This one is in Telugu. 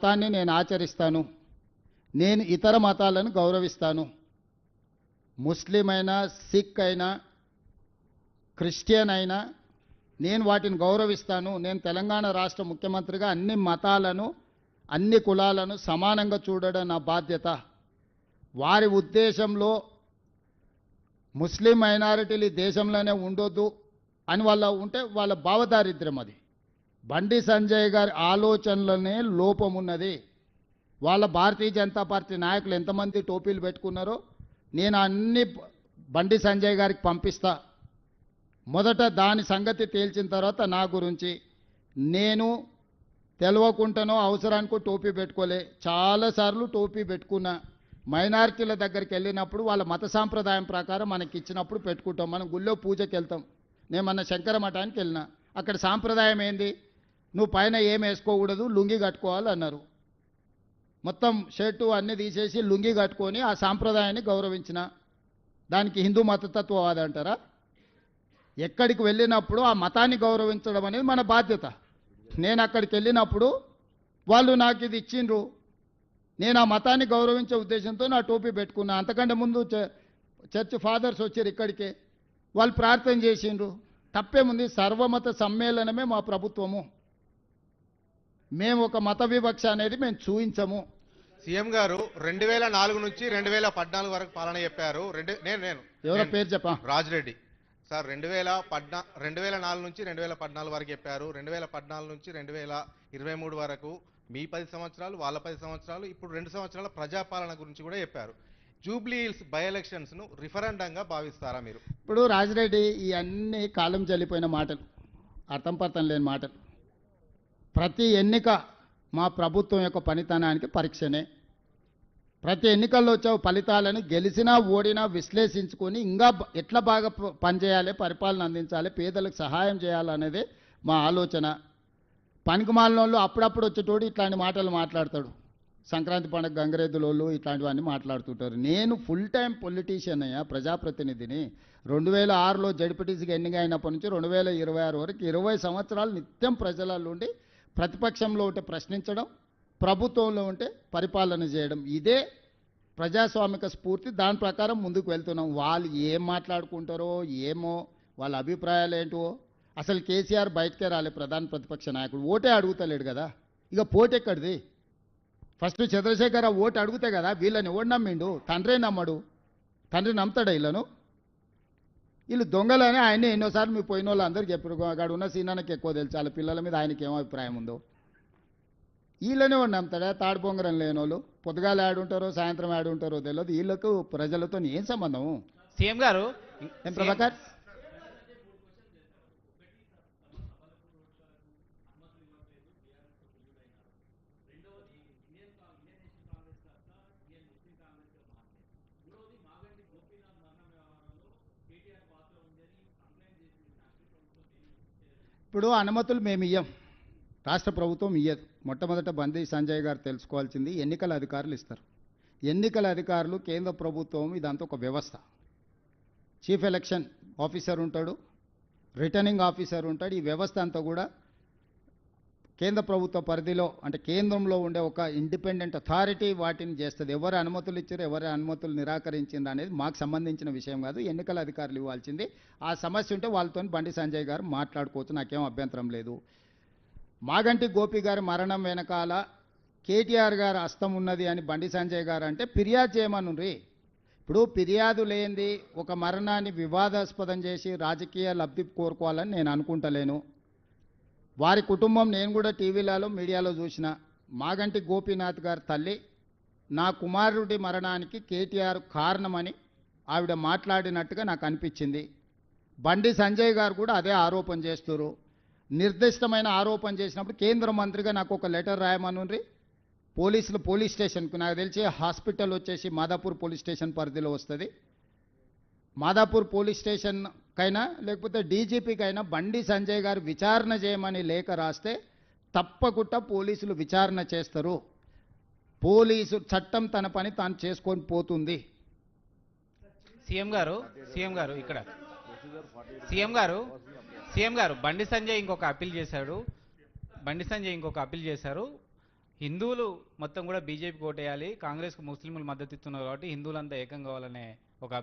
మతాన్ని నేను ఆచరిస్తాను. నేను ఇతర మతాలను గౌరవిస్తాను. ముస్లిం అయినా సిక్ అయినా క్రిస్టియన్ అయినా నేను వాటిని గౌరవిస్తాను. నేను తెలంగాణ రాష్ట్ర ముఖ్యమంత్రిగా అన్ని మతాలను అన్ని కులాలను సమానంగా చూడడం నా బాధ్యత. వారి ఉద్దేశంలో ముస్లిం మైనారిటీలు దేశంలోనే ఉండొద్దు అని వాళ్ళ ఉంటే వాళ్ళ భావదారిద్ర్యం అది. బండి సంజయ్ గారి ఆలోచనలోనే లోపం ఉన్నది వాళ్ళ భారతీయ జనతా పార్టీ నాయకులు ఎంతమంది టోపీలు పెట్టుకున్నారో నేను అన్ని బండి సంజయ్ గారికి పంపిస్తా. మొదట దాని సంగతి తేల్చిన తర్వాత నా గురించి. నేను తెలవకుండానో అవసరానికో టోపీ పెట్టుకోలే. చాలాసార్లు టోపీ పెట్టుకున్నా. మైనారిటీల దగ్గరికి వెళ్ళినప్పుడు వాళ్ళ మత సాంప్రదాయం ప్రకారం మనకి ఇచ్చినప్పుడు పెట్టుకుంటాం. మనం గుళ్ళో పూజకి వెళ్తాం నేను మన శంకర మఠానికి వెళ్ళిన. అక్కడ సాంప్రదాయం ఏంది? నువ్వు పైన ఏం వేసుకోకూడదు లుంగి కట్టుకోవాలి అన్నారు. మొత్తం షర్టు అన్నీ తీసేసి లుంగి కట్టుకొని ఆ సాంప్రదాయాన్ని గౌరవించిన దానికి హిందూ మతతత్వవాది అంటారా? ఎక్కడికి వెళ్ళినప్పుడు ఆ మతాన్ని గౌరవించడం అనేది మన బాధ్యత. నేను అక్కడికి వెళ్ళినప్పుడు వాళ్ళు నాకు ఇది ఇచ్చిండ్రు. నేను ఆ మతాన్ని గౌరవించే ఉద్దేశంతో నా టోపీ పెట్టుకున్నా. అంతకంటే ముందు చర్చ్ ఫాదర్స్ వచ్చారు ఇక్కడికే. వాళ్ళు ప్రార్థన చేసిండ్రు. తప్పేముంది సర్వమత సమ్మేళనమే మా ప్రభుత్వము. మేము ఒక మత వివక్ష అనేది మేము చూయించము. సీఎం గారు రెండు వేల నాలుగు నుంచి రెండు వేల పద్నాలుగు వరకు పాలన చెప్పారు. రెండు నేను నేను ఎవరో. పేరు చెప్పా? రాజిరెడ్డి. సార్ రెండు వేల పద్నా రెండు వేల నాలుగు నుంచి రెండు వేల పద్నాలుగు వరకు చెప్పారు. రెండు వేల పద్నాలుగు నుంచి రెండు వేల ఇరవై మూడు వరకు మీ పది సంవత్సరాలు వాళ్ళ పది సంవత్సరాలు ఇప్పుడు రెండు సంవత్సరాల ప్రజాపాలన గురించి కూడా చెప్పారు. జూబ్లీ హిల్స్ బై ఎలక్షన్స్ను రిఫరెండంగా భావిస్తారా మీరు? ఇప్పుడు రాజిరెడ్డి ఈ అన్ని కాలం చెల్లిపోయిన మాటలు అర్థం పర్థం లేని మాటలు. ప్రతి ఎన్నిక మా ప్రభుత్వం యొక్క పనితనానికి పరీక్షనే. ప్రతి ఎన్నికల్లో వచ్చే ఫలితాలను గెలిచినా ఓడినా విశ్లేషించుకొని ఇంకా ఎట్లా బాగా ప- పనిచేయాలి పరిపాలన అందించాలి పేదలకు సహాయం చేయాలనేదే మా ఆలోచన. పనికిమాలినోళ్ళు అప్పుడప్పుడు వచ్చేటోడు ఇట్లాంటి మాటలు మాట్లాడతాడు. సంక్రాంతి పండుగ గంగరేదులోళ్ళు ఇట్లాంటివన్నీ మాట్లాడుతుంటారు. నేను ఫుల్ టైం పొలిటీషియన్ అయ్యా ప్రజాప్రతినిధిని. రెండు వేల ఆరులో జడ్పీటీసీకి ఎన్నిక అయినప్పటి నుంచి రెండు వేల ఇరవై ఆరు వరకు ఇరవై సంవత్సరాలు నిత్యం ప్రజలలో ఉండి ప్రతిపక్షంలో ఉంటే ప్రశ్నించడం ప్రభుత్వంలో ఉంటే పరిపాలన చేయడం. ఇదే ప్రజాస్వామిక స్ఫూర్తి. దాని ప్రకారం ముందుకు వెళ్తున్నాం. వాళ్ళు ఏం మాట్లాడుకుంటారో ఏమో వాళ్ళ అభిప్రాయాలు ఏంటో. అసలు కేసీఆర్ బయటకే రాలే ప్రధాన ప్రతిపక్ష నాయకుడు. ఓటే అడుగుతలేడు కదా. ఇక పోటెక్కడిది ఫస్ట్ చంద్రశేఖర్ ఓటు అడిగితే కదా వీళ్ళని ఎవడు నమ్మిండు? తండ్రే నమ్మడు. తండ్రి నమ్ముతాడా వీళ్ళను? వీళ్ళు దొంగలని ఆయనే ఎన్నోసార్లు మీ పోయిన వాళ్ళు అందరికీ చెప్పారు. అక్కడ ఉన్న సీనానికి ఎక్కువ తెలుసు. వాళ్ళ పిల్లల మీద ఆయనకి ఏం అభిప్రాయం ఉందో. వీళ్ళనే వాడు నమ్ముతాడా? తాడు పొంగరం లేనోళ్ళు పొద్దుగాల ఆడుంటారో సాయంత్రం ఆడుంటారో తెలియదు వీళ్ళకు ప్రజలతో ఏం సంబంధం? సీఎం గారు ప్రభాకర్? ఇప్పుడు అనుమతులు మేము ఇయ్యం. రాష్ట్ర ప్రభుత్వం ఇయ్యదు. మొట్టమొదట బందీ సంజయ్ గారు తెలుసుకోవాల్సింది ఎన్నికల అధికారులు ఇస్తారు. ఎన్నికల అధికారులు కేంద్ర ప్రభుత్వం ఇదంతా ఒక వ్యవస్థ. చీఫ్ ఎలక్షన్ ఆఫీసర్ ఉంటాడు రిటర్నింగ్ ఆఫీసర్ ఉంటాడు. ఈ వ్యవస్థ అంతా కూడా కేంద్ర ప్రభుత్వ పరిధిలో అంటే కేంద్రంలో ఉండే ఒక ఇండిపెండెంట్ అథారిటీ వాటిని చేస్తుంది. ఎవరు అనుమతులు ఇచ్చారు ఎవరు అనుమతులు నిరాకరించింది అనేది మాకు సంబంధించిన విషయం కాదు. ఎన్నికల అధికారులు ఇవ్వాల్సింది. ఆ సమస్య ఉంటే వాళ్ళతో బండి సంజయ్ గారు మాట్లాడుకోవచ్చు. నాకేం అభ్యంతరం లేదు. మాగంటి గోపి గారి మరణం వెనకాల కేటీఆర్ గారు హస్తం ఉన్నది అని బండి సంజయ్ గారు అంటే ఫిర్యాదు చేయమనుండ్రి ఇప్పుడు ఫిర్యాదు లేనిది ఒక మరణాన్ని వివాదాస్పదం చేసి రాజకీయ లబ్ధి కోరుకోవాలని నేను అనుకుంటలేను. వారి కుటుంబం నేను కూడా టీవీలలో మీడియాలో చూసిన మాగంటి గోపీనాథ్ గారి తల్లి నా కుమారుడి మరణానికి కేటీఆర్ కారణమని ఆవిడ మాట్లాడినట్టుగా నాకు అనిపించింది. బండి సంజయ్ గారు కూడా అదే ఆరోపణ చేస్తారు నిర్దిష్టమైన ఆరోపణ చేసినప్పుడు కేంద్ర మంత్రిగా నాకు ఒక లెటర్ రాయమనుండ్రి. పోలీసులు పోలీస్ స్టేషన్కు నాకు తెలిసి హాస్పిటల్ వచ్చేసి మాదాపూర్ పోలీస్ స్టేషన్ పరిధిలో వస్తుంది. మాదాపూర్ పోలీస్ స్టేషన్ కైనా లేకపోతే డీజీపీకైనా బండి సంజయ్ గారు విచారణ చేయమని లేఖ రాస్తే తప్పకుండా పోలీసులు విచారణ చేస్తారు. పోలీసు చట్టం తన పని తాను చేసుకొని పోతుంది. సీఎం గారు సీఎం గారు ఇక్కడ. సీఎం గారు సీఎం గారు బండి సంజయ్ ఇంకొక అప్పీల్ చేశాడు. బండి సంజయ్ ఇంకొక అప్పీల్ చేశారు. హిందువులు మొత్తం కూడా బీజేపీ ఓటేయాలి కాంగ్రెస్కు ముస్లింలు మద్దతు ఇస్తున్నారు కాబట్టి హిందువులంతా ఏకం కావాలనే